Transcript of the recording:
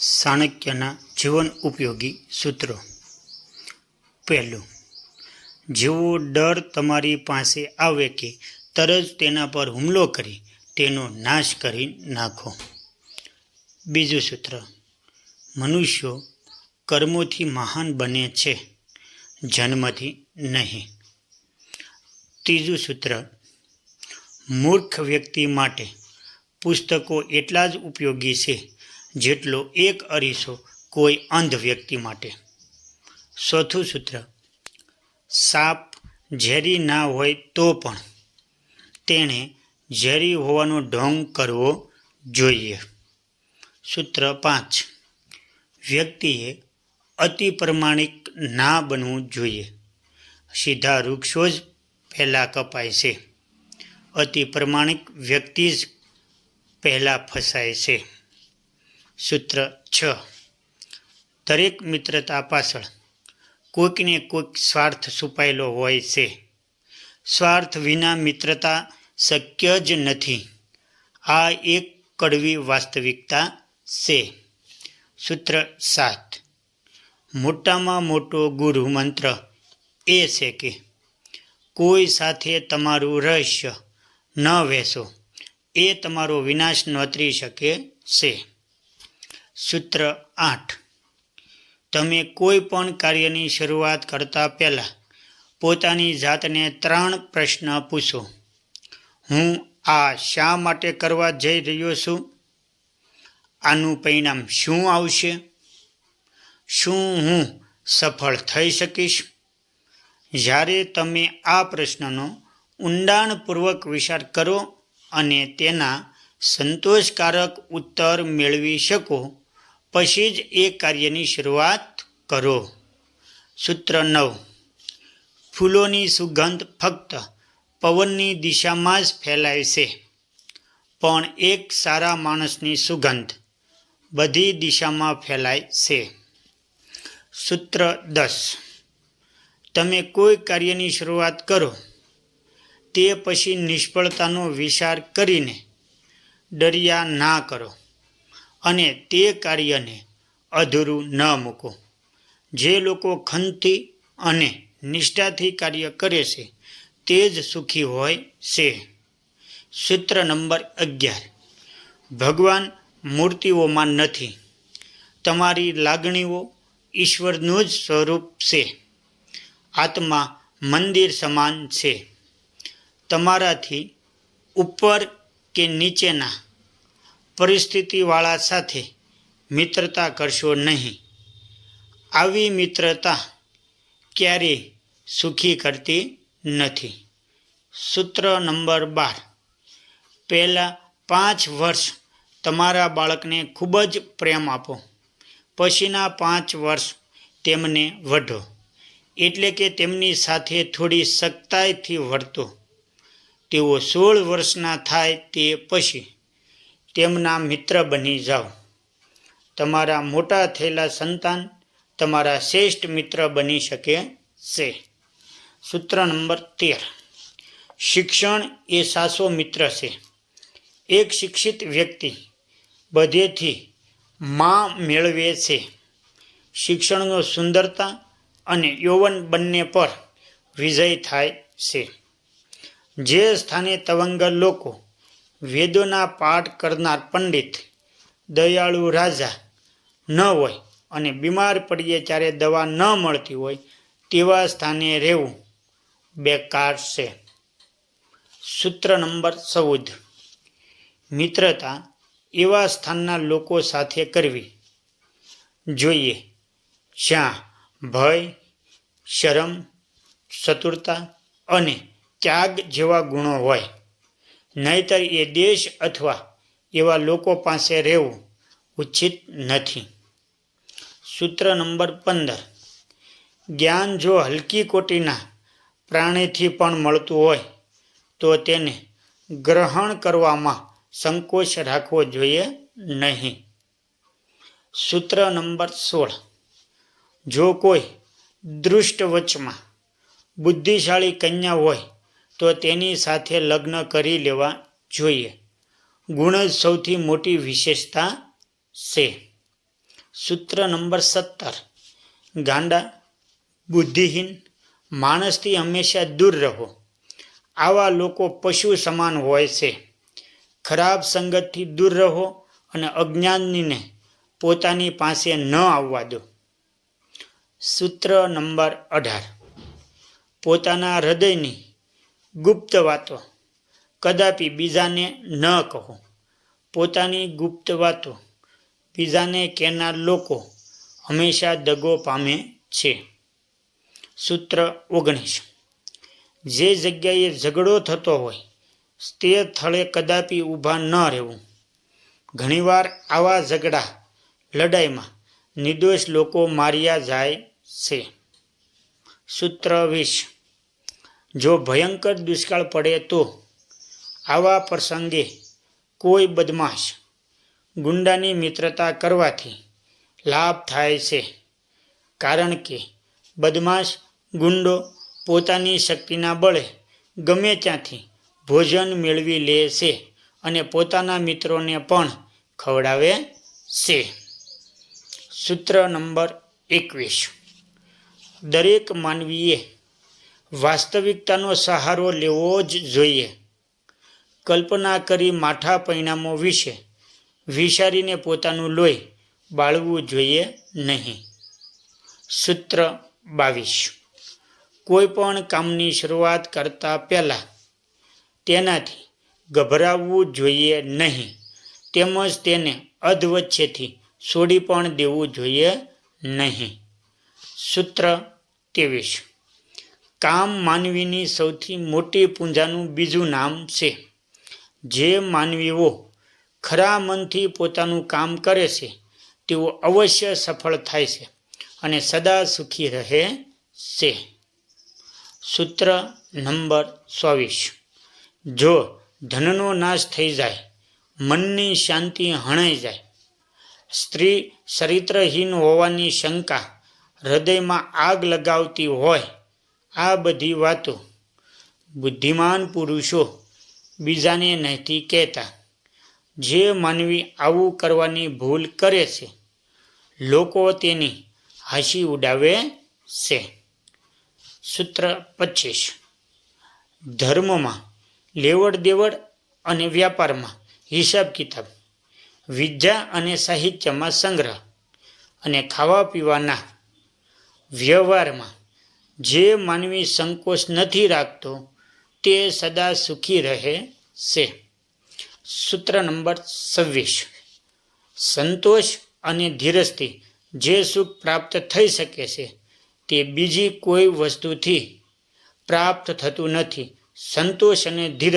ચાણક્યના જીવન ઉપયોગી સૂત્રો. પહેલું, જેવો ડર તમારી પાસે આવે કે તરત તેના પર હુમલો કરી તેનો નાશ કરી નાખો. બીજું સૂત્ર, મનુષ્યો કર્મોથી મહાન બને છે, જન્મથી નહીં. ત્રીજું સૂત્ર, મૂર્ખ વ્યક્તિ માટે પુસ્તકો એટલા જ ઉપયોગી છે જેટલો એક અરીસો કોઈ અંધ વ્યક્તિ માટે. ચોથું સૂત્ર, સાપ ઝેરી ના હોય તો પણ તેણે ઝેરી હોવાનો ઢોંગ કરવો જોઈએ. સૂત્ર પાંચ, વ્યક્તિએ અતિ પ્રમાણિક ના બનવું જોઈએ. સીધા વૃક્ષો જ પહેલાં કપાય છે. અતિ પ્રમાણિક વ્યક્તિ જ પહેલાં ફસાય છે. સૂત્ર છ. દરેક મિત્રતા પાછળ કોઈકને કોઈક સ્વાર્થ છુપાયેલો હોય છે. સ્વાર્થ વિના મિત્રતા શક્ય જ નથી. આ એક કડવી વાસ્તવિકતા છે. સૂત્ર સાત. મોટામાં મોટો ગુરુ મંત્ર એ છે કે, કોઈ સાથે તમારું રહસ્ય ન વહેશો એ તમારો વિનાશ નોતરી શકે છે. સૂત્ર આઠ. તમે કોઈ પણ કાર્યની શરૂઆત કરતા પહેલાં પોતાની જાતને ત્રણ પ્રશ્ન પૂછો. હું આ શા માટે કરવા જઈ રહ્યો છું? આનું પરિણામ શું આવશે? શું હું સફળ થઈ શકીશ? જ્યારે તમે આ પ્રશ્નનો ઊંડાણપૂર્વક વિચાર કરો અને તેના સંતોષકારક ઉત્તર મેળવી શકો પછી જ એ કાર્યની શરૂઆત કરો. સૂત્ર નવ. ફૂલોની સુગંધ ફક્ત પવનની દિશામાં જ ફેલાય છે, પણ એક સારા માણસની સુગંધ બધી દિશામાં ફેલાય છે. સૂત્ર દસ. તમે કોઈ કાર્યની શરૂઆત કરો, તે પછી નિષ્ફળતાનો વિચાર કરીને ડરિયા ના કરો. અને તે કાર્યને અધૂરું ન મૂકો. જે લોકો ખંતથી અને નિષ્ઠાથી કાર્ય કરે છે, તે જ સુખી હોય છે. સૂત્ર નંબર અગિયાર. ભગવાન મૂર્તિઓમાં નથી. તમારી લાગણીઓ ઈશ્વરનું જ સ્વરૂપ છે. આત્મા મંદિર સમાન છે. તમારાથી ઉપર કે નીચેના પરિસ્થિતિવાળા સાથે મિત્રતા કરશો નહીં. આવી મિત્રતા ક્યારેય સુખી કરતી નથી. સૂત્ર નંબર બાર. પહેલાં પાંચ વર્ષ તમારા બાળકને ખૂબ જ પ્રેમ આપો. પછીના પાંચ વર્ષ તેમને વઢો. એટલે કે તેમની સાથે થોડી સખ્તાઈથી વર્તો. તેઓ સોળ વર્ષના થાય તે પછી તેમના મિત્ર બની જાઓ. તમારા મોટા થયેલા સંતાન તમારા શ્રેષ્ઠ મિત્ર બની શકે છે. સૂત્ર નંબર તેર. શિક્ષણ એ સાસો મિત્ર છે. એક શિક્ષિત વ્યક્તિ બધેથી માં મેળવે છે. શિક્ષણનો સુંદરતા અને યૌવન બંને પર વિજય થાય છે. જે સ્થાને તવંગર લોકો વેદોના પાઠ કરનાર પંડિત, દયાળુ રાજા ન હોય અને બીમાર પડીએ ત્યારે દવા ન મળતી હોય તેવા સ્થાને રહેવું બેકાર છે. સૂત્ર નંબર ચૌદ. મિત્રતા એવા સ્થાનના લોકો સાથે કરવી. જોઈએ, જ્યાં ભય, શરમ ચતુરતા અને ત્યાગ જેવા ગુણો હોય. નહીતર એ દેશ અથવા એવા લોકો પાસે રહેવું ઉચિત નથી. સૂત્ર નંબર પંદર. જ્ઞાન જો હલકી કોટીના પ્રાણીથી પણ મળતું હોય, તો તેને ગ્રહણ કરવામાં સંકોચ રાખવો જોઈએ નહીં. સૂત્ર નંબર સોળ. જો કોઈ દૃષ્ટ વચમાં બુદ્ધિશાળી કન્યા હોય તો તેની સાથે લગ્ન કરી લેવા જોઈએ. ગુણ જ સૌથી મોટી વિશેષતા છે. સૂત્ર નંબર સત્તર. ગાંડા, બુદ્ધિહીન, માણસથી હંમેશા દૂર રહો. આવા લોકો પશુ સમાન હોય છે. ખરાબ સંગતથી દૂર રહો અને અજ્ઞાનીને પોતાની પાસે ન આવવા દો. સૂત્ર નંબર અઢાર. પોતાના હૃદયની ગુપ્ત વાતો કદાપી બીજાને ન કહો. પોતાની ગુપ્ત વાતો બીજાને કહેનાર લોકો હંમેશા દગો પામે છે. સૂત્ર ઓગણીસ. જે જગ્યાએ ઝઘડો થતો હોય, તે સ્થળે કદાપી ઊભા ન રહેવું. ઘણીવાર આવા ઝઘડા લડાઈમાં નિર્દોષ લોકો માર્યા જાય છે. સૂત્ર વીસ. જો ભયંકર દુષ્કાળ પડે તો આવા પ્રસંગે કોઈ બદમાશ ગુંડાની મિત્રતા કરવાથી લાભ થાય છે. કારણ કે બદમાશ ગુંડો પોતાની શક્તિના બળે ગમે ત્યાંથી ભોજન મેળવી લે છે અને પોતાના મિત્રોને પણ ખવડાવે છે. સૂત્ર નંબર એકવીસ. દરેક માનવીએ વાસ્તવિકતાનો સહારો લેવો જ જોઈએ. કલ્પના કરી માઠા પરિણામો વિશે વિચારીને પોતાનું લોહી બાળવું જોઈએ નહીં. સૂત્ર બાવીસ. કોઈપણ કામની શરૂઆત કરતા પહેલાં તેનાથી ગભરાવવું જોઈએ નહીં. તેમજ તેને અધવચ્ચેથી છોડી પણ દેવું જોઈએ નહીં. સૂત્ર ત્રેવીસ. કામ માનવીની સૌથી મોટી પૂંજાનું બીજું નામ છે. જે માનવીઓ ખરા મનથી પોતાનું કામ કરે છે, તેઓ અવશ્ય સફળ થાય છે અને સદા સુખી રહે છે. સૂત્ર નંબર ચોવીસ. જો ધનનો નાશ થઈ જાય, મનની શાંતિ હણાઈ જાય. સ્ત્રી ચરિત્રહીન હોવાની શંકા હૃદયમાં આગ લગાવતી હોય આ બધી વાતો બુદ્ધિમાન પુરુષો બીજાને નહીંથી કહેતા. જે માનવી આવું કરવાની ભૂલ કરે છે, લોકો તેની હાંસી ઉડાવે છે. સૂત્ર પચીસ. ધર્મમાં લેવડ દેવડ અને વ્યાપારમાં હિસાબ કિતાબ, વિદ્યા અને સાહિત્યમાં સંગ્રહ અને ખાવા પીવાના વ્યવહારમાં જે માનવી સંકોચ નથી રાખતો, તે સદા સુખી રહે છે. સૂત્ર નંબર છવ્વીસ. સંતોષ અને ધીરજથી જે સુખ પ્રાપ્ત થઈ શકે છે, તે બીજી કોઈ વસ્તુથી પ્રાપ્ત થતું નથી. સંતોષ અને ધીરજ